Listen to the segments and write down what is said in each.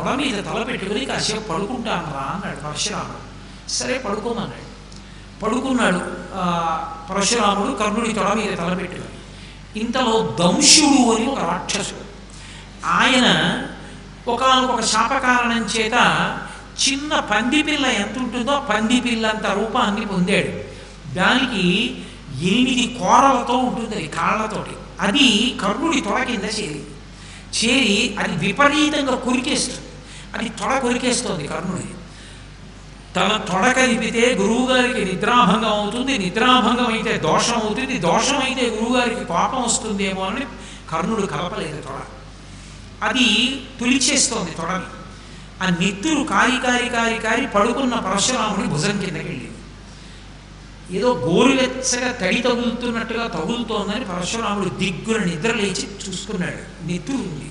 తొడ మీద తల పెట్టుకుని కాసేపు పడుకుంటాను రా అన్నాడు పరశురాముడు. సరే పడుకోమన్నాడు. పడుకున్నాడు. పరశురాముడు కర్ణుడి తొడ మీద తల పెట్టుకుని ఇంతలో దంశుడు అని ఒక రాక్షసుడు. ఆయన ఒకనొక శాపకారణం చేత చిన్న పంది పిల్ల ఎంత ఉంటుందో పంది పిల్ల అంత రూపాన్ని పొందాడు. దానికి ఎనిమిది కోరలతో ఉంటుంది అది కాళ్ళతోటి. అది కర్ణుడి తొడ కింద చేరి. చేరి అది విపరీతంగా కురికేస్తుంది. అది తొడ కొరికేస్తోంది కర్ణుడి. తన తొడ కలిపితే గురువుగారికి నిద్రాభంగం అవుతుంది నిద్రాభంగం అయితే దోషం అవుతుంది దోషం అయితే గురువుగారికి పాపం వస్తుందేమో అని కర్ణుడు కలపలేదు తొడ. అది తులిచేస్తోంది తొడని. ఆ నెత్తురు కారి కారి కారి కారి పడుకున్న పరశురాముడి భుజం కిందకి వెళ్ళింది ఏదో గోరువెచ్చగా తడి తగులుతున్నట్టుగా తగులుతోందని పరశురాముడు దిగ్గున నిద్ర లేచి చూసుకున్నాడు. నెత్తురు ఉంది.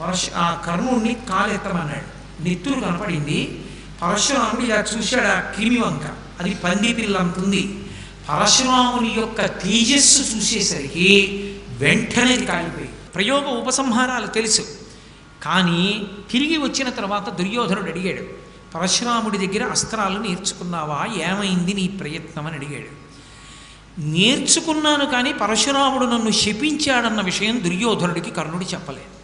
పరశు ఆ కర్ణుడిని కాలెత్తమన్నాడు నెత్తురు కనపడింది. పరశురాముడు ఇలా చూశాడు ఆ క్రిమి వంక అది పంది పిల్లంతుంది పరశురాముని యొక్క తేజస్సు చూసేసరికి వెంటనే కాలిపోయి ప్రయోగ ఉపసంహారాలు తెలుసు. కానీ తిరిగి వచ్చిన తర్వాత దుర్యోధనుడు అడిగాడు పరశురాముడి దగ్గర అస్త్రాలు నేర్చుకున్నావా? ఏమైంది నీ ప్రయత్నం? అని అడిగాడు. నేర్చుకున్నాను కానీ పరశురాముడు నన్ను శపించాడన్న విషయం దుర్యోధనుడికి కర్ణుడు చెప్పలేదు.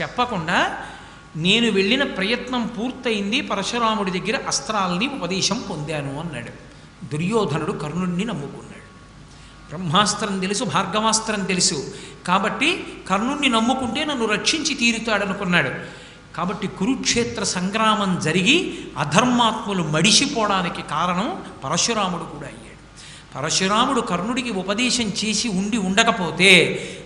చెప్పకుండా నేను వెళ్ళిన ప్రయత్నం పూర్తయింది పరశురాముడి దగ్గర అస్త్రాలని ఉపదేశం పొందాను అన్నాడు. దుర్యోధనుడు కర్ణుణ్ణి నమ్ముకున్నాడు. బ్రహ్మాస్త్రం తెలుసు భార్గవాస్త్రం తెలుసు. కాబట్టి కర్ణుణ్ణి నమ్ముకుంటే నన్ను రక్షించి తీరుతాడనుకున్నాడు. కాబట్టి కురుక్షేత్ర సంగ్రామం జరిగి అధర్మాత్ములు మడిసిపోవడానికి కారణం పరశురాముడు కూడా అయ్యాడు. పరశురాముడు కర్ణుడికి ఉపదేశం చేసి ఉండి ఉండకపోతే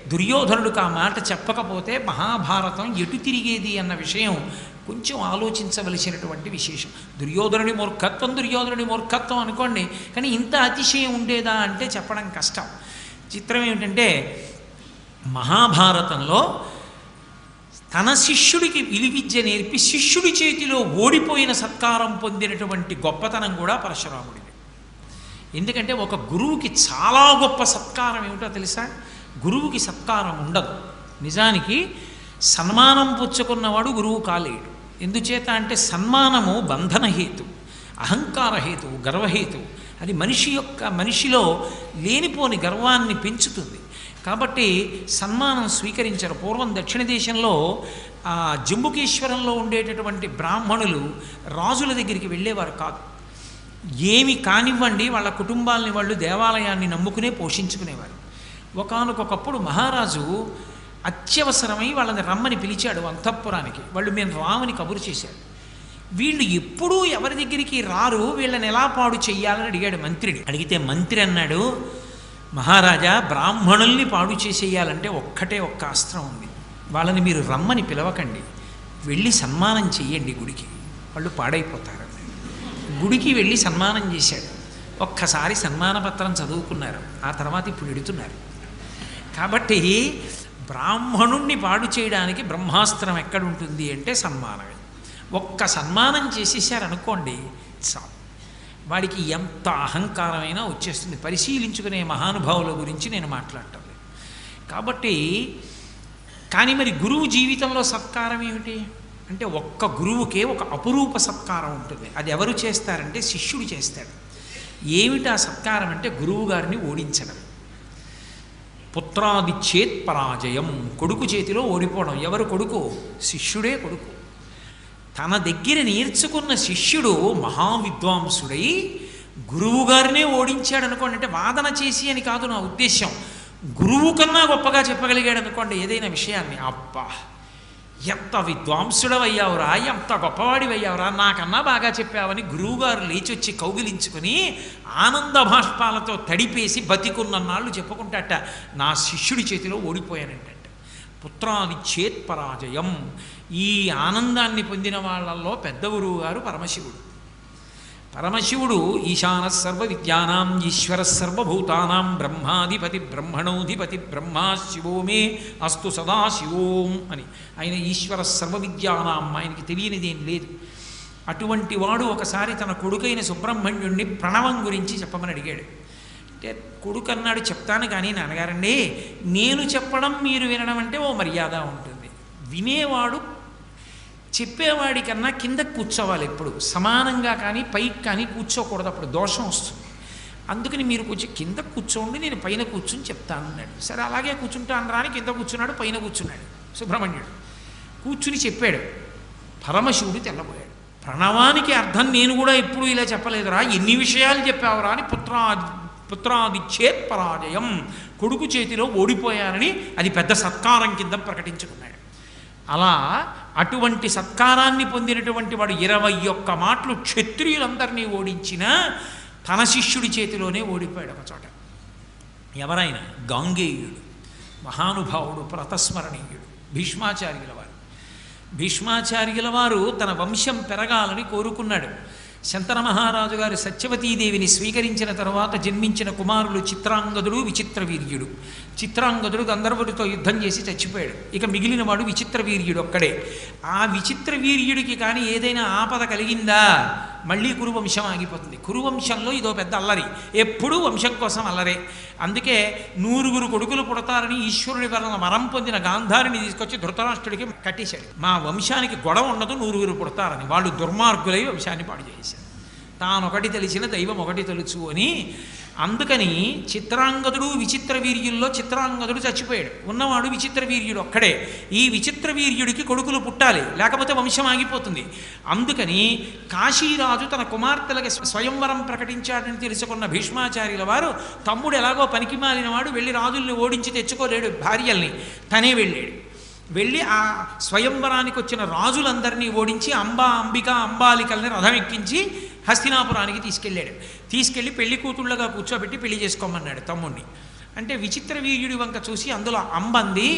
దుర్యోధనుడికి ఆ మాట చెప్పకపోతే మహాభారతం ఎటు తిరిగేది అన్న విషయం కొంచెం ఆలోచించవలసినటువంటి విశేషం. దుర్యోధనుడి మూర్ఖత్వం దుర్యోధనుడి మూర్ఖత్వం అనుకోండి కానీ ఇంత అతిశయం ఉండేదా అంటే చెప్పడం కష్టం. చిత్రం ఏమిటంటే మహాభారతంలో తన శిష్యుడికి విలువిద్య నేర్పి శిష్యుడి చేతిలో ఓడిపోయిన సత్కారం పొందినటువంటి గొప్పతనం కూడా పరశురాముడి ఎందుకంటే ఒక గురువుకి చాలా గొప్ప సత్కారం ఏమిటో తెలుసా? గురువుకి సత్కారం ఉండదు. నిజానికి సన్మానం పుచ్చుకున్నవాడు గురువు కాలేడు. ఎందుచేత అంటే సన్మానము బంధనహేతు అహంకారహేతు గర్వహేతు. అది మనిషి యొక్క మనిషిలో లేనిపోని గర్వాన్ని పెంచుతుంది. కాబట్టి సన్మానం స్వీకరించరు. పూర్వం దక్షిణ దేశంలో జంబుకేశ్వరంలో ఉండేటటువంటి బ్రాహ్మణులు రాజుల దగ్గరికి వెళ్ళేవారు కాదు. ఏమి కానివ్వండి వాళ్ళ కుటుంబాలని వాళ్ళు దేవాలయాన్ని నమ్ముకునే పోషించుకునేవారు. ఒకానొకప్పుడు మహారాజు అత్యవసరమై వాళ్ళని రమ్మని పిలిచాడు అంతఃపురానికి. వాళ్ళు మేము రామని కబురు చేశాడు వీళ్ళు ఎప్పుడూ ఎవరి దగ్గరికి రారు వీళ్ళని ఎలా పాడు చెయ్యాలని అడిగాడు మంత్రిని. అడిగితే మంత్రి అన్నాడు మహారాజా బ్రాహ్మణుల్ని పాడు చేసేయాలంటే ఒక్కటే ఒక్క అస్త్రం ఉంది. వాళ్ళని మీరు రమ్మని పిలవకండి. వెళ్ళి సన్మానం చెయ్యండి గుడికి. వాళ్ళు పాడైపోతారు. గుడికి వెళ్ళి సన్మానం చేశాడు. ఒక్కసారి సన్మాన పత్రం చదువుకున్నారు. ఆ తర్వాత ఇప్పుడు ఎడుతున్నారు. కాబట్టి బ్రాహ్మణుణ్ణి పాడు చేయడానికి బ్రహ్మాస్త్రం ఎక్కడుంటుంది అంటే సన్మానమే. ఒక్క సన్మానం చేసేసారనుకోండి చాలు. వాడికి ఎంత అహంకారమైనా వచ్చేస్తుంది. పరిశీలించుకునే మహానుభావుల గురించి నేను మాట్లాడటం కాబట్టి కానీ మరి గురువు జీవితంలో సత్కారం ఏమిటి? అంటే ఒక్క గురువుకే ఒక అపురూప సత్కారం ఉంటుంది. అది ఎవరు చేస్తారంటే శిష్యుడు చేస్తాడు. ఏమిటి ఆ సత్కారం అంటే గురువుగారిని ఓడించడం. పుత్రాది చేత్ పరాజయం కొడుకు చేతిలో ఓడిపోవడం. ఎవరు కొడుకు? శిష్యుడే కొడుకు. తన దగ్గర నేర్చుకున్న శిష్యుడు మహావిద్వాంసుడై గురువుగారినే ఓడించాడు అనుకోండి అంటే వాదన చేసి అని కాదు నా ఉద్దేశం గురువు కన్నా గొప్పగా చెప్పగలిగాడు అనుకోండి ఏదైనా విషయాన్ని. అబ్బా! ఎంత విద్వాంసుడవయ్యావురా ఎంత గొప్పవాడివయ్యావురా నాకన్నా బాగా చెప్పావని గురువుగారు లేచొచ్చి కౌగిలించుకుని ఆనంద భాష్పాలతో తడిపేసి బతికున్నన్నాళ్ళు చెప్పుకుంటాట. నా శిష్యుడి చేతిలో ఓడిపోయానంట పుత్రాని చేత్ పరాజయం ఈ ఆనందాన్ని పొందిన వాళ్ళల్లో పెద్ద గురువు గారు పరమశివుడు. పరమశివుడు ఈశాన సర్వ విద్యానాం ఈశ్వర సర్వభూతానాం బ్రహ్మాధిపతి బ్రహ్మణోధిపతి బ్రహ్మా శివో మే అస్తు సదా శివోం అని. ఆయన ఈశ్వర సర్వ విద్యానాం ఆయనకి తెలియనిదేం లేదు. అటువంటి వాడు ఒకసారి తన కొడుకైన సుబ్రహ్మణ్యుణ్ణి ప్రణవం గురించి చెప్పమని అడిగాడు. అంటే కొడుకు అన్నాడు చెప్తాను కానీ నాన్నగారండి నేను చెప్పడం మీరు వినడం అంటే ఓ మర్యాద ఉంటుంది. వినేవాడు చెప్పేవాడి కన్నా కింద కూర్చోవాలి ఎప్పుడు సమానంగా కానీ పైకి కానీ కూర్చోకూడదు. అప్పుడు దోషం వస్తుంది. అందుకని మీరు కొంచెం కింద కూర్చోండి నేను పైన కూర్చుని చెప్తాను అన్నాడు. సరే అలాగే కూర్చుంటాను రాని కింద కూర్చున్నాడు పైన కూర్చున్నాడు. సుబ్రహ్మణ్యుడు కూర్చుని చెప్పాడు. పరమశివుడు తెల్లబోయాడు. ప్రణవానికి అర్థం నేను కూడా ఎప్పుడు ఇలా చెప్పలేదురా. ఎన్ని విషయాలు చెప్పావురా అని పుత్రాది పుత్రాదిచ్చేత్ పరాజయం కొడుకు చేతిలో ఓడిపోయానని అది పెద్ద సత్కారం కింద ప్రకటించుకున్నాడు. అలా అటువంటి సత్కారాన్ని పొందినటువంటి వాడు ఇరవై ఒక్క మాటలు క్షత్రియులందరినీ ఓడించిన తన శిష్యుడి చేతిలోనే ఓడిపోయాడు ఒక చోట. ఎవరైనా గాంగేయుడు మహానుభావుడు ప్రతస్మరణీయుడు భీష్మాచార్యుల వారు. భీష్మాచార్యుల వారు తన వంశం పెరగాలని కోరుకున్నాడు. శంతన మహారాజు గారు సత్యవతీదేవిని స్వీకరించిన తర్వాత జన్మించిన కుమారులు చిత్రాంగదుడు విచిత్ర వీర్యుడు చిత్రాంగదుడు గంధర్వుడితో యుద్ధం చేసి చచ్చిపోయాడు. ఇక మిగిలిన వాడు విచిత్ర వీర్యుడు ఒక్కడే. ఆ విచిత్ర వీర్యుడికి కానీ ఏదైనా ఆపద కలిగిందా? మళ్ళీ కురువంశం ఆగిపోతుంది. కురువంశంలో ఇదో పెద్ద అల్లరి. ఎప్పుడూ వంశం కోసం అల్లరే. అందుకే నూరుగురు కొడుకులు పుడతారని ఈశ్వరుడి వలన వరం పొందిన గాంధారిని తీసుకొచ్చి ధృతరాష్ట్రుడికి కట్టేశాడు. మా వంశానికి గొడవ ఉండదు నూరుగురు పుడతారని. వాళ్ళు దుర్మార్గులై వంశాన్ని పాడు చేశారు తానొకటి తెలిసిన దైవం ఒకటి తెలుసు అని అందుకని చిత్రాంగదుడు విచిత్ర వీర్యుల్లో చిత్రాంగదుడు చచ్చిపోయాడు. ఉన్నవాడు విచిత్ర వీర్యుడు ఒక్కడే. ఈ విచిత్ర వీర్యుడికి కొడుకులు పుట్టాలి. లేకపోతే వంశం ఆగిపోతుంది. అందుకని కాశీరాజు తన కుమార్తెలకి స్వయంవరం ప్రకటించాడని తెలుసుకున్న భీష్మాచార్యుల వారు తమ్ముడు ఎలాగో పనికి మాలినవాడు వెళ్ళి రాజుల్ని ఓడించి తెచ్చుకోలేడు భార్యల్ని. తనే వెళ్ళాడు. వెళ్ళి ఆ స్వయంవరానికి వచ్చిన రాజులందరినీ ఓడించి అంబా అంబిక అంబాలికల్ని రథం ఎక్కించి హస్తినాపురానికి తీసుకెళ్ళాడు. తీసుకెళ్ళి పెళ్ళి కూతుళ్ళగా కూర్చోబెట్టి పెళ్ళి చేసుకోమన్నాడు తమ్ముడిని అంటే విచిత్ర వీర్యుడి వంక చూసి అందులో అంబంది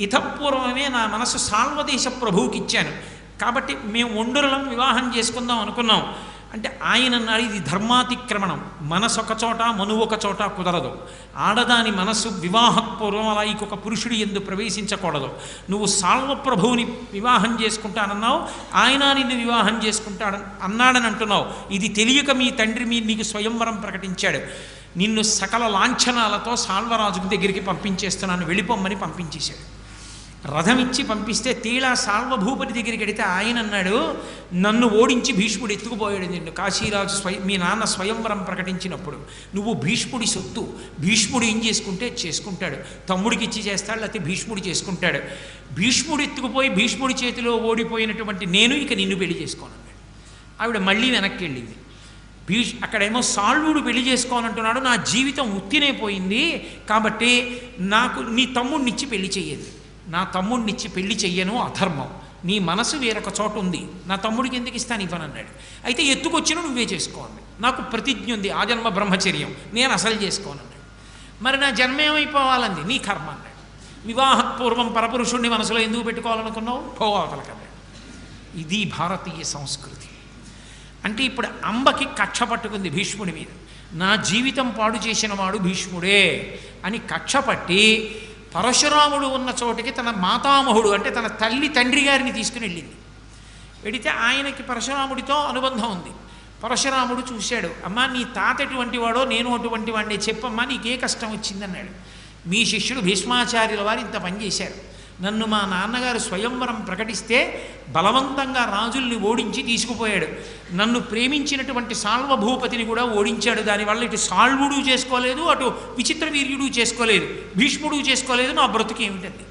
ఇతపూర్వమే నా మనసు సాల్వదేశ ప్రభువుకి ఇచ్చాను కాబట్టి మేము ఒండురలం వివాహం చేసుకుందాం అనుకున్నాం. అంటే ఆయన అన్నారు ఇది ధర్మాతిక్రమణం. మనసు ఒక చోట మనువు ఒక చోట కుదరదు. ఆడదాని మనస్సు వివాహపూర్వం అలా ఇంకొక పురుషుడు ఎందు ప్రవేశించకూడదు. నువ్వు సాల్వప్రభువుని వివాహం చేసుకుంటానన్నావు ఆయన నిన్ను వివాహం చేసుకుంటాడు అన్నాడని అంటున్నావు. ఇది తెలియక మీ తండ్రి మీ నీకు స్వయంవరం ప్రకటించాడు. నిన్ను సకల లాంఛనాలతో సాల్వరాజుకు దగ్గరికి పంపించేస్తున్నాను వెళ్ళిపోమ్మని పంపించేశాడు. రథం ఇచ్చి పంపిస్తే తీళా సాల్వభూపతి దగ్గరికి వెడితే ఆయన అన్నాడు నన్ను ఓడించి భీష్ముడు ఎత్తుకుపోయాడు నిన్ను. కాశీరాజు స్వయం మీ నాన్న స్వయంవరం ప్రకటించినప్పుడు నువ్వు భీష్ముడి సొత్తు. భీష్ముడు ఏం చేసుకుంటే చేసుకుంటాడు. తమ్ముడికి ఇచ్చి చేస్తాడు లేకపోతే భీష్ముడు చేసుకుంటాడు. భీష్ముడు ఎత్తుకుపోయి భీష్ముడి చేతిలో ఓడిపోయినటువంటి నేను ఇక నిన్ను పెళ్ళి చేసుకోను ఆవిడ మళ్ళీ వెనక్కి వెళ్ళింది. భీష్ అక్కడేమో సాల్వుడు పెళ్ళి చేసుకోనంటున్నాడు. నా జీవితం ఉత్తినే పోయింది. కాబట్టి నాకు నీ తమ్ముడినిచ్చి పెళ్ళి చెయ్యదు. నా తమ్ముడినిచ్చి పెళ్ళి చెయ్యను అధర్మం. నీ మనసు వేరొక చోట ఉంది. నా తమ్ముడికి ఎందుకు ఇస్తాను ఇవ్వనన్నాడు. అయితే ఎత్తుకొచ్చిన నువ్వే చేసుకోండి నాకు ప్రతిజ్ఞ ఉంది. ఆ జన్మ బ్రహ్మచర్యం. నేను అసలు చేసుకోనన్నాడు. మరి నా జన్మ ఏమైపోవాలంది? నీ కర్మ అన్నాడు. వివాహపూర్వం పరపురుషుణ్ణి మనసులో ఎందుకు పెట్టుకోవాలనుకున్నావు? పోవాతల కదా ఇది భారతీయ సంస్కృతి. అంటే ఇప్పుడు అంబకి కక్ష పట్టుకుంది భీష్ముడి మీద. నా జీవితం పాడు చేసిన వాడు భీష్ముడే అని కక్ష పట్టి పరశురాముడు ఉన్న చోటికి తన మాతామహుడు అంటే తన తల్లి తండ్రి గారిని తీసుకుని వెళ్ళింది. వెడితే ఆయనకి పరశురాముడితో అనుబంధం ఉంది. పరశురాముడు చూశాడు అమ్మా నీ తాత ఎటువంటి వాడో నేను అటువంటి వాడిని చెప్పమ్మా నీకే కష్టం వచ్చిందన్నాడు. మీ శిష్యుడు భీష్మాచార్యుల వారు ఇంత పనిచేశారు నన్ను మా నాన్నగారు స్వయంవరం ప్రకటిస్తే బలవంతంగా రాజుల్ని ఓడించి తీసుకుపోయాడు. నన్ను ప్రేమించినటువంటి సాల్వభూపతిని కూడా ఓడించాడు. దానివల్ల ఇటు సాల్వుడు చేసుకోలేదు అటు విచిత్ర వీర్యుడు చేసుకోలేదు భీష్ముడు చేసుకోలేదు నా బ్రతుకు ఏమిటండి?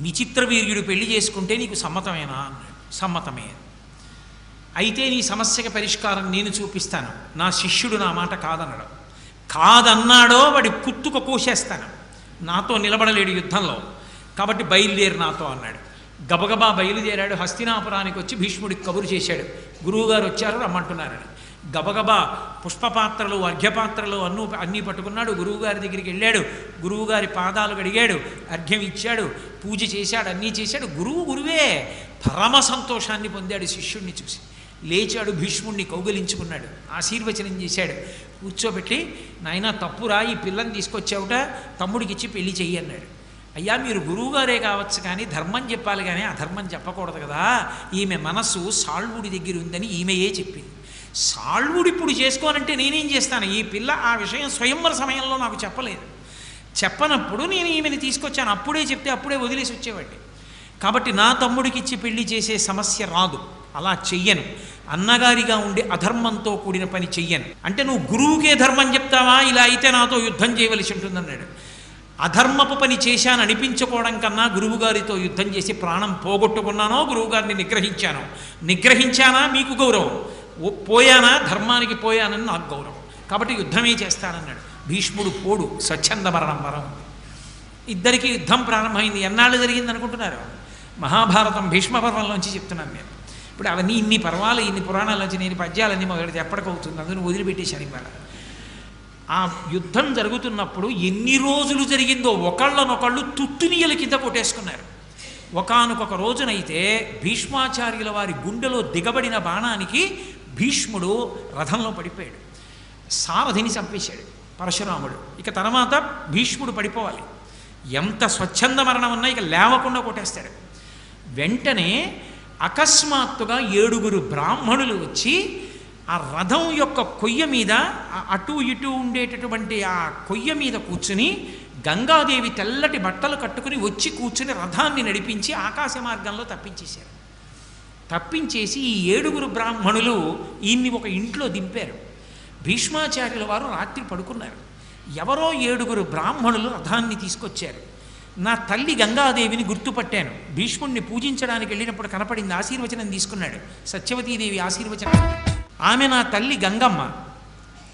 విచిత్ర వీర్యుడు పెళ్ళి చేసుకుంటే నీకు సమ్మతమేనా? అన్నాడు సమ్మతమే. అయితే నీ సమస్యకి పరిష్కారం నేను చూపిస్తాను. నా శిష్యుడు నా మాట కాదన్నాడు కాదన్నాడో వాడి కుత్తుక కోసేస్తాను. నాతో నిలబడలేడు యుద్ధంలో. కాబట్టి బయలుదేరి నాతో అన్నాడు. గబగబా బయలుదేరాడు. హస్తినాపురానికి వచ్చి భీష్ముడికి కబురు చేశాడు. గురువుగారు వచ్చారు రమ్మంటున్నారని గబగబా పుష్పపాత్రలు అర్ఘ్యపాత్రలు అన్ను అన్నీ పట్టుకున్నాడు. గురువుగారి దగ్గరికి వెళ్ళాడు. గురువుగారి పాదాలు కడిగాడు. అర్ఘ్యం ఇచ్చాడు. పూజ చేశాడు అన్నీ చేశాడు. గురువు గురువే పరమ సంతోషాన్ని పొందాడు శిష్యుణ్ణి చూసి. లేచాడు భీష్ముణ్ణి కౌగలించుకున్నాడు. ఆశీర్వచనం చేశాడు. కూర్చోబెట్టి నాయన తప్పురా ఈ పిల్లని తీసుకొచ్చావుట తమ్ముడికి ఇచ్చి పెళ్ళి చెయ్యి అన్నాడు. అయ్యా మీరు గురువుగారే కావచ్చు కానీ ధర్మం చెప్పాలి కానీ అధర్మం చెప్పకూడదు కదా. ఈమె మనస్సు సాల్వుడి దగ్గర ఉందని ఈమెయే చెప్పింది. సాళ్వుడు ఇప్పుడు చేసుకోనంటే నేనేం చేస్తాను? ఈ పిల్ల ఆ విషయం స్వయంవర సమయంలో నాకు చెప్పలేదు. చెప్పనప్పుడు నేను ఈమెని తీసుకొచ్చాను. అప్పుడే చెప్తే అప్పుడే వదిలేసి వచ్చేవాడిని. కాబట్టి నా తమ్ముడికి ఇచ్చి పెళ్ళి చేసే సమస్య రాదు. అలా చెయ్యను. అన్నగారిగా ఉండే అధర్మంతో కూడిన పని చెయ్యను. అంటే నువ్వు గురువుకే ధర్మం చెప్తావా? ఇలా అయితే నాతో యుద్ధం చేయవలసి ఉంటుందన్నాడు. అధర్మపు పని చేశాను అనిపించుకోవడం కన్నా గురువుగారితో యుద్ధం చేసి ప్రాణం పోగొట్టుకున్నానో గురువుగారిని నిగ్రహించాను. నిగ్రహించానా? మీకు గౌరవం. ఓ- పోయానా? ధర్మానికి పోయానని నాకు గౌరవం. కాబట్టి యుద్ధమే చేస్తానన్నాడు. భీష్ముడు పోడు స్వచ్ఛంద మరణం వరం. ఇద్దరికి యుద్ధం ప్రారంభమైంది. ఎన్నాళ్ళు జరిగింది అనుకుంటున్నారు? మహాభారతం భీష్మ పర్వంలోంచి చెప్తున్నాను నేను. ఇప్పుడు అవన్నీ ఇన్ని పర్వాలు ఇన్ని పురాణాలోంచి నేను పద్యాలన్నీ మొదలెడితే ఎప్పటికవుతుంది అందుకని వదిలిపెట్టేశాను ఇవాళ. ఆ యుద్ధం జరుగుతున్నప్పుడు ఎన్ని రోజులు జరిగిందో ఒకళ్ళనొకళ్ళు తుత్తునీయల కింద కొట్టేసుకున్నారు. ఒకానొక రోజునైతే భీష్మాచార్యుల వారి గుండెలో దిగబడిన బాణానికి భీష్ముడు రథంలో పడిపోయాడు. సారథిని చంపేశాడు పరశురాముడు. ఇక తర్వాత భీష్ముడు పడిపోవాలి. ఎంత స్వచ్ఛంద మరణం ఉన్నా ఇక లేవకుండా కొట్టేస్తాడు. వెంటనే అకస్మాత్తుగా ఏడుగురు బ్రాహ్మణులు వచ్చి ఆ రథం యొక్క కొయ్య మీద అటు ఇటు ఉండేటటువంటి ఆ కొయ్య మీద కూర్చుని గంగాదేవి తెల్లటి బట్టలు కట్టుకుని వచ్చి కూర్చుని రథాన్ని నడిపించి ఆకాశ మార్గంలో తప్పించేశారు. తప్పించేసి ఈ ఏడుగురు బ్రాహ్మణులు ఈయన్ని ఒక ఇంట్లో దింపారు. భీష్మాచార్యుల వారు రాత్రి పడుకున్నారు. ఎవరో ఏడుగురు బ్రాహ్మణులు రథాన్ని తీసుకొచ్చారు. నా తల్లి గంగాదేవిని గుర్తుపట్టాను. భీష్ముణ్ణి పూజించడానికి వెళ్ళినప్పుడు కనపడింది ఆశీర్వచనం తీసుకున్నాడు. సత్యవతీదేవి ఆశీర్వచనం ఆమె నా తల్లి గంగమ్మ.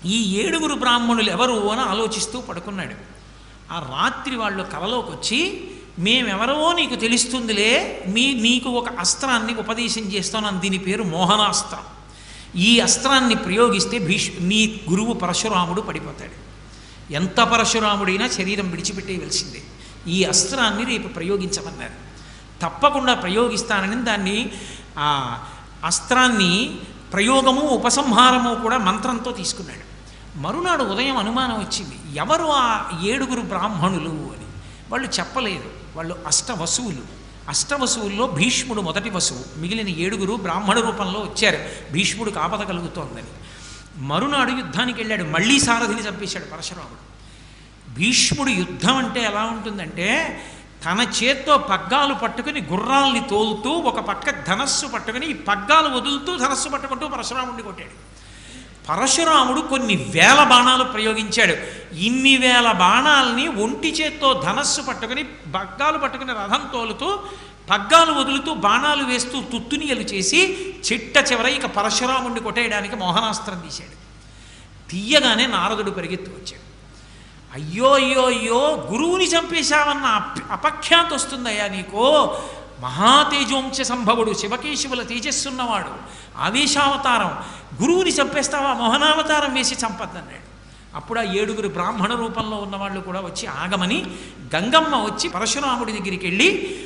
ఈ ఏడుగురు బ్రాహ్మణులు ఎవరు అని ఆలోచిస్తూ పడుకున్నాడు. ఆ రాత్రి వాళ్ళు కలలోకి వచ్చి మేమెవరో నీకు తెలుస్తుందిలే. మీ నీకు ఒక అస్త్రాన్ని ఉపదేశం చేస్తున్నాను దీని పేరు మోహనాస్త్రం. ఈ అస్త్రాన్ని ప్రయోగిస్తే భీష్ నీ గురువు పరశురాముడు పడిపోతాడు. ఎంత పరశురాముడైనా శరీరం విడిచిపెట్టేయవలసిందే. ఈ అస్త్రాన్ని రేపు ప్రయోగించమన్నారు. తప్పకుండా ప్రయోగిస్తానని దాన్ని ఆ అస్త్రాన్ని ప్రయోగము ఉపసంహారము కూడా మంత్రంతో తీసుకున్నాడు. మరునాడు ఉదయం అనుమానం వచ్చింది. ఎవరు ఆ ఏడుగురు బ్రాహ్మణులు అని. వాళ్ళు చెప్పలేదు. వాళ్ళు అష్టవసువులు. అష్టవసువుల్లో భీష్ముడు మొదటి వసువు. మిగిలిన ఏడుగురు బ్రాహ్మణ రూపంలో వచ్చారు. భీష్ముడికి ఆపద కలుగుతోందని మరునాడు యుద్ధానికి వెళ్ళాడు. మళ్ళీ సారథిని చంపేశాడు పరశురాముడు. భీష్ముడు యుద్ధం అంటే ఎలా ఉంటుందంటే తన చేత్తో పగ్గాలు పట్టుకుని గుర్రాల్ని తోలుతూ ఒక పక్క ధనస్సు పట్టుకుని ఈ పగ్గాలు వదులుతూ ధనస్సు పట్టుకుంటూ పరశురాముడిని కొట్టాడు. పరశురాముడు కొన్ని వేల బాణాలు ప్రయోగించాడు. ఇన్ని వేల బాణాలని ఒంటి చేత్తో ధనస్సు పట్టుకుని పగ్గాలు పట్టుకుని రథం తోలుతూ పగ్గాలు వదులుతూ బాణాలు వేస్తూ తుత్తునియలు చేసి చిట్ట చివర ఇక పరశురాముడిని కొట్టేయడానికి మోహనాస్త్రం తీశాడు. తీయగానే నారదుడు పరిగెత్తి వచ్చాడు అయ్యో అయ్యో అయ్యో గురువుని చంపేశావన్న అపఖ్యాత అపఖ్యాతి వస్తుందయ్యా నీకు. మహాతేజోంశ సంభవుడు శివకేశవుల తేజస్సున్నవాడు. ఆవేశావతారం. గురువుని చంపేస్తావా? మోహనావతారం వేసి చంపద్దన్నాడు. అప్పుడు ఆ ఏడుగురు బ్రాహ్మణ రూపంలో ఉన్నవాళ్ళు కూడా వచ్చి ఆగమని గంగమ్మ వచ్చి పరశురాముడి దగ్గరికి వెళ్ళి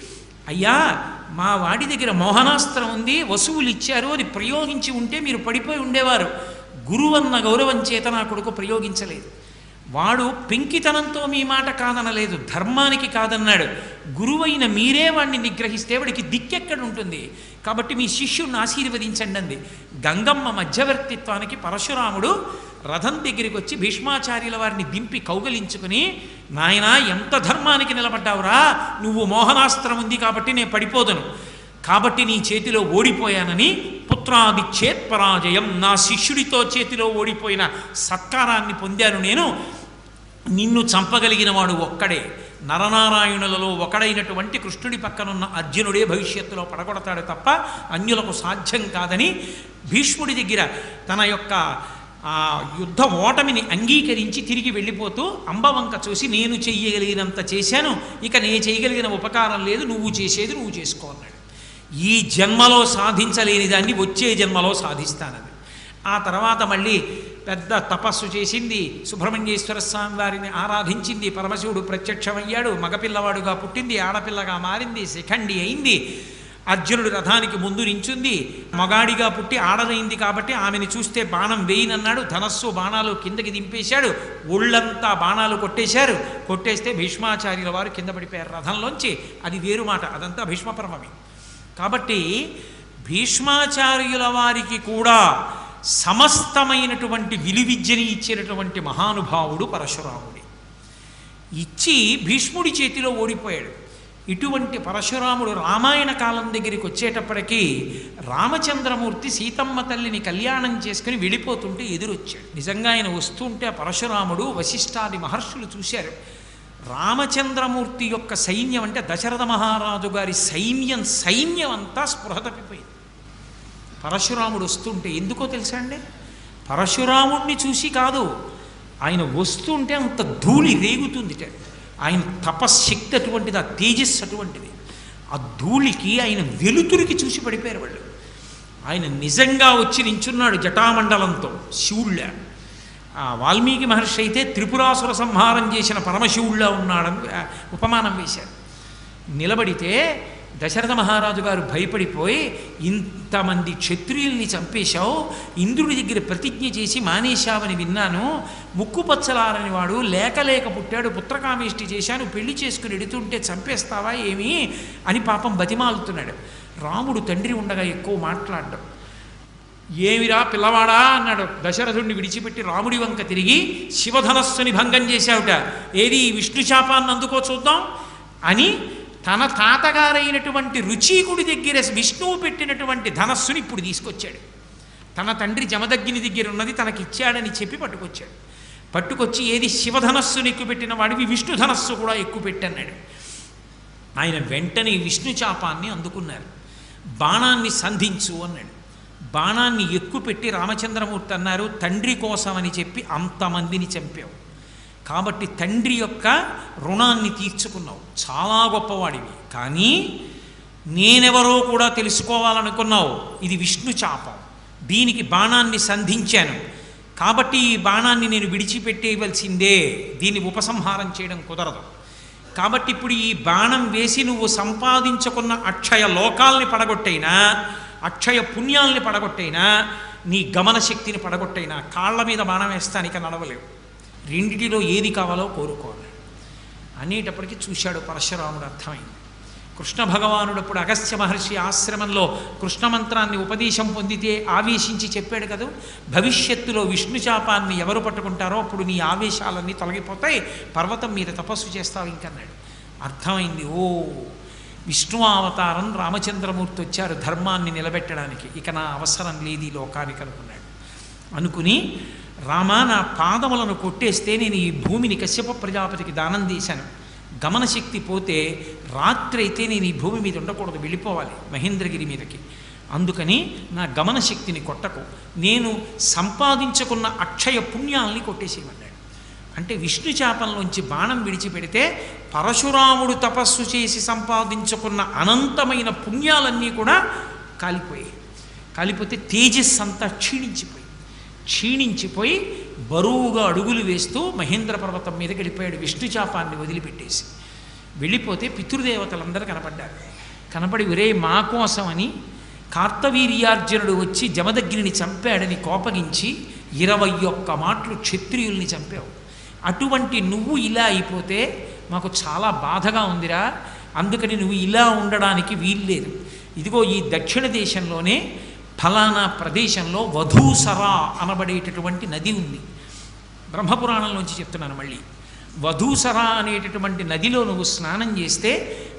అయ్యా మా వాడి దగ్గర మోహనాస్త్రం ఉంది వసువులు ఇచ్చారు అని ప్రయోగించి ఉంటే మీరు పడిపోయి ఉండేవారు. గురువన్న గౌరవం చేత నా కొడుకు ప్రయోగించలేదు. వాడు పెంకితనంతో మీ మాట కాదనలేదు ధర్మానికి కాదన్నాడు. గురువైన మీరే వాడిని నిగ్రహిస్తే వాడికి దిక్కెక్కడ ఉంటుంది కాబట్టి మీ శిష్యుడిని ఆశీర్వదించండి అంది. గంగమ్మ మధ్యవర్తిత్వానికి పరశురాముడు రథం దగ్గరికి వచ్చి భీష్మాచార్యుల వారిని దింపి కౌగలించుకుని నాయన ఎంత ధర్మానికి నిలబడ్డావురా? నువ్వు మోహనాస్త్రం ఉంది కాబట్టి నేను పడిపోదను. కాబట్టి నీ చేతిలో ఓడిపోయానని పుత్రాదిచ్చేత్ పరాజయం నా శిష్యుడితో చేతిలో ఓడిపోయిన సత్కారాన్ని పొందాను నేను. నిన్ను చంపగలిగిన వాడు ఒక్కడే. నరనారాయణులలో ఒకడైనటువంటి కృష్ణుడి పక్కనున్న అర్జునుడే భవిష్యత్తులో పడగొడతాడు తప్ప అన్యులకు సాధ్యం కాదని భీష్ముడి దగ్గర తన యొక్క ఆ యుద్ధ ఓటమిని అంగీకరించి తిరిగి వెళ్ళిపోతూ అంబవంక చూసి నేను చెయ్యగలిగినంత చేశాను. ఇక నేను చేయగలిగిన ఉపకారం లేదు. నువ్వు చేసేది నువ్వు చేసుకో ఈ జన్మలో సాధించలేని దాన్ని వచ్చే జన్మలో సాధిస్తానని. ఆ తర్వాత మళ్ళీ పెద్ద తపస్సు చేసింది సుబ్రహ్మణ్యేశ్వర స్వామి వారిని ఆరాధించింది పరమశివుడు ప్రత్యక్షమయ్యాడు మగపిల్లవాడుగా పుట్టింది ఆడపిల్లగా మారింది శిఖండి అయింది. అర్జునుడు రథానికి ముందు నించుంది. మగాడిగా పుట్టి ఆడదైంది కాబట్టి ఆమెను చూస్తే బాణం వేయినన్నాడు. ధనస్సు బాణాలు కిందకి దింపేశాడు. ఒళ్ళంతా బాణాలు కొట్టేశారు. కొట్టేస్తే భీష్మాచార్యుల వారు కింద పడిపోయారు రథంలోంచి. అది వేరు మాట. అదంతా భీష్మపర్వమే కాబట్టి భీష్మాచార్యుల వారికి కూడా సమస్తమైనటువంటి విలువిద్యని ఇచ్చినటువంటి మహానుభావుడు పరశురాముడి. ఇచ్చి భీష్ముడి చేతిలో ఓడిపోయాడు. ఇటువంటి పరశురాముడు రామాయణ కాలం దగ్గరికి వచ్చేటప్పటికీ రామచంద్రమూర్తి సీతమ్మ తల్లిని కళ్యాణం చేసుకుని వెళ్ళిపోతుంటే ఎదురొచ్చాడు. నిజంగా ఆయన వస్తుంటే ఆ పరశురాముడు వశిష్ఠాది మహర్షులు చూశారు. రామచంద్రమూర్తి యొక్క సైన్యం అంటే దశరథ మహారాజు గారి సైన్యం సైన్యం అంతా స్పృహ తప్పిపోయింది. పరశురాముడు వస్తుంటే ఎందుకో తెలుసా అండి? పరశురాముడిని చూసి కాదు ఆయన వస్తుంటే అంత ధూళి రేగుతుందిట ఆయన తపశ్శక్తి అటువంటిది ఆ తేజస్సు అటువంటిది. ఆ ధూళికి ఆయన వెలుతురికి చూసి పడిపోయారు వాళ్ళు. ఆయన నిజంగా వచ్చి నించున్నాడు జటామండలంతో శివుళ్ళ ఆ వాల్మీకి మహర్షి అయితే త్రిపురాసుర సంహారం చేసిన పరమశివుళ్ళ ఉన్నాడని ఉపమానం వేశారు. నిలబడితే దశరథ మహారాజు గారు భయపడిపోయి ఇంతమంది క్షత్రియుల్ని చంపేశావు ఇంద్రుడి దగ్గర ప్రతిజ్ఞ చేసి మానేశావని విన్నాను. ముక్కు పచ్చలారని వాడు లేక లేక పుట్టాడు పుత్రకామేష్టి చేశాను పెళ్ళి చేసుకుని ఎడుతుంటే చంపేస్తావా ఏమి? అని పాపం బతిమాలుతున్నాడు. రాముడు తండ్రి ఉండగా ఎక్కువ మాట్లాడడం. ఏమిరా పిల్లవాడా? అన్నాడు. దశరథుడిని విడిచిపెట్టి రాముడి వంక తిరిగి శివధనస్సుని భంగం చేశావుట. ఏది విష్ణు శాపాన్ని అందుకో చూద్దాం అని తన తాతగారైనటువంటి రుచీకుడి దగ్గర విష్ణువు పెట్టినటువంటి ధనస్సుని ఇప్పుడు తీసుకొచ్చాడు. తన తండ్రి జమదగ్గిని దగ్గర ఉన్నది తనకి ఇచ్చాడని చెప్పి పట్టుకొచ్చాడు. పట్టుకొచ్చి ఏది శివధనస్సుని ఎక్కుపెట్టిన వాడివి విష్ణు ధనస్సు కూడా ఎక్కువ పెట్టన్నాడు. ఆయన వెంటనే విష్ణు చాపాన్ని అందుకున్నారు. బాణాన్ని సంధించు అన్నాడు. బాణాన్ని ఎక్కుపెట్టి రామచంద్రమూర్తి అన్నారు తండ్రి కోసమని చెప్పి అంతమందిని చంపావు. కాబట్టి తండ్రి యొక్క రుణాన్ని తీర్చుకున్నావు. చాలా గొప్పవాడివి. కానీ నేనెవరో కూడా తెలుసుకోవాలనుకున్నావు. ఇది విష్ణు చాపం. దీనికి బాణాన్ని సంధించాను. కాబట్టి ఈ బాణాన్ని నేను విడిచిపెట్టేయవలసిందే. దీన్ని ఉపసంహారం చేయడం కుదరదు. కాబట్టి ఇప్పుడు ఈ బాణం వేసి నువ్వు సంపాదించుకున్న అక్షయ లోకాల్ని పడగొట్టైనా అక్షయ పుణ్యాల్ని పడగొట్టైనా నీ గమన శక్తిని పడగొట్టైనా కాళ్ళ మీద బాణం వేస్తానిక నడవలేవు. రెండిటిలో ఏది కావాలో కోరుకోవాలి. అనేటప్పటికీ చూశాడు పరశురాముడు అర్థమైంది. కృష్ణ భగవానుడు అప్పుడు అగస్త్య మహర్షి ఆశ్రమంలో కృష్ణ మంత్రాన్ని ఉపదేశం పొందితే ఆవేశించి చెప్పాడు కదా భవిష్యత్తులో విష్ణు శాపాన్ని ఎవరు పట్టుకుంటారో అప్పుడు నీ ఆవేశాలన్నీ తొలగిపోతాయి పర్వతం మీద తపస్సు చేస్తావు ఇంకన్నాడు. అర్థమైంది ఓ విష్ణు అవతారం రామచంద్రమూర్తి వచ్చారు ధర్మాన్ని నిలబెట్టడానికి. ఇక నా అవసరం లేదు ఈ లోకానికి అనుకున్నాడు. అనుకుని రామ నా పాదములను కొట్టేస్తే నేను ఈ భూమిని కశ్యప ప్రజాపతికి దానం చేశాను. గమనశక్తి పోతే రాత్రి అయితే నేను ఈ భూమి మీద ఉండకూడదు వెళ్ళిపోవాలి మహేంద్రగిరి మీదకి. అందుకని నా గమనశక్తిని కొట్టకు. నేను సంపాదించుకున్న అక్షయ పుణ్యాల్ని కొట్టేసేయమన్నాడు అంటే విష్ణు చేపంలోంచి బాణం విడిచిపెడితే పరశురాముడు తపస్సు చేసి సంపాదించుకున్న అనంతమైన పుణ్యాలన్నీ కూడా కాలిపోయాయి. కాలిపోతే తేజస్ అంతా క్షీణించిపోయాయి క్షీణించిపోయి బరువుగా అడుగులు వేస్తూ మహేంద్ర పర్వతం మీదకి వెళ్ళిపోయాడు విష్ణు చాపాన్ని వదిలిపెట్టేసి. వెళ్ళిపోతే పితృదేవతలందరూ కనపడ్డారు. కనపడి ఒరే మా కోసమని కార్తవీర్యార్జునుడు వచ్చి జమదగ్నిని చంపాడని కోపగించి ఇరవై ఒక్క మాటలు క్షత్రియుల్ని చంపావు. అటువంటి నువ్వు ఇలా అయిపోతే మాకు చాలా బాధగా ఉందిరా. అందుకని నువ్వు ఇలా ఉండడానికి వీల్లేదు. ఇదిగో ఈ దక్షిణ దేశంలోనే ఫలానా ప్రదేశంలో వధూసరా అనబడేటటువంటి నది ఉంది. బ్రహ్మపురాణంలోంచి చెప్తున్నాను మళ్ళీ. వధూసర అనేటటువంటి నదిలో నువ్వు స్నానం చేస్తే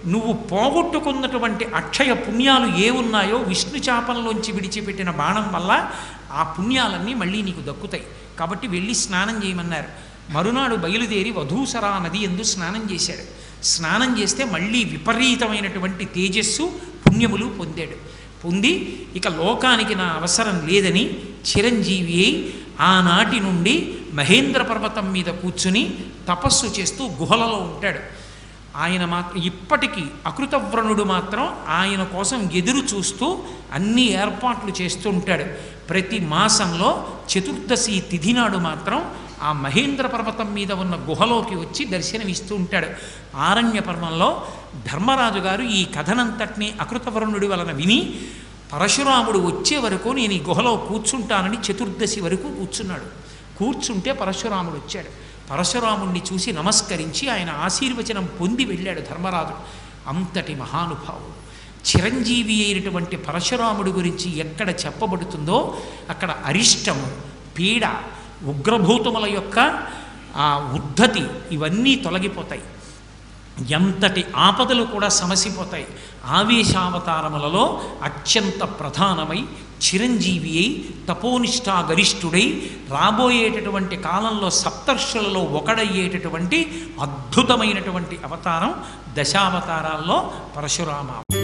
నువ్వు పోగొట్టుకున్నటువంటి అక్షయ పుణ్యాలు ఏ ఉన్నాయో విష్ణు చాపంలోంచి విడిచిపెట్టిన బాణం వల్ల ఆ పుణ్యాలన్నీ మళ్ళీ నీకు దక్కుతాయి. కాబట్టి వెళ్ళి స్నానం చేయమన్నారు. మరునాడు బయలుదేరి వధూసరా నది ఎందు స్నానం చేశాడు. స్నానం చేస్తే మళ్ళీ విపరీతమైనటువంటి తేజస్సు పుణ్యములు పొందాడు. పొంది ఇక లోకానికి నా అవసరం లేదని చిరంజీవి అయి ఆనాటి నుండి మహేంద్ర పర్వతం మీద కూర్చుని తపస్సు చేస్తూ గుహలలో ఉంటాడు. ఆయన మాత్రం ఇప్పటికీ అకృతవ్రణుడు మాత్రం ఆయన కోసం ఎదురు చూస్తూ అన్ని ఏర్పాట్లు చేస్తూ ఉంటాడు. ప్రతి మాసంలో చతుర్దశి తిథి నాడు మాత్రం ఆ మహేంద్ర పర్వతం మీద ఉన్న గుహలోకి వచ్చి దర్శనమిస్తూ ఉంటాడు. ఆరణ్య పర్వంలో ధర్మరాజు గారు ఈ కథనంతటిని అకృతవర్ణుడి వలన విని పరశురాముడు వచ్చే వరకు నేను ఈ గుహలో కూర్చుంటానని చతుర్దశి వరకు కూర్చున్నాడు. కూర్చుంటే పరశురాముడు వచ్చాడు. పరశురాముణ్ణి చూసి నమస్కరించి ఆయన ఆశీర్వచనం పొంది వెళ్ళాడు ధర్మరాజు. అంతటి మహానుభావుడు. చిరంజీవి అయినటువంటి పరశురాముడి గురించి ఎక్కడ చెప్పబడుతుందో అక్కడ అరిష్టము పీడ ఉగ్రభూతముల యొక్క ఆ ఉద్ధతి ఇవన్నీ తొలగిపోతాయి. ఎంతటి ఆపదలు కూడా సమసిపోతాయి. ఆవేశావతారములలో అత్యంత ప్రధానమై చిరంజీవి అయి తపోనిష్టా గరిష్ఠుడై రాబోయేటటువంటి కాలంలో సప్తర్షులలో ఒకడయ్యేటటువంటి అద్భుతమైనటువంటి అవతారం దశావతారాల్లో పరశురామ.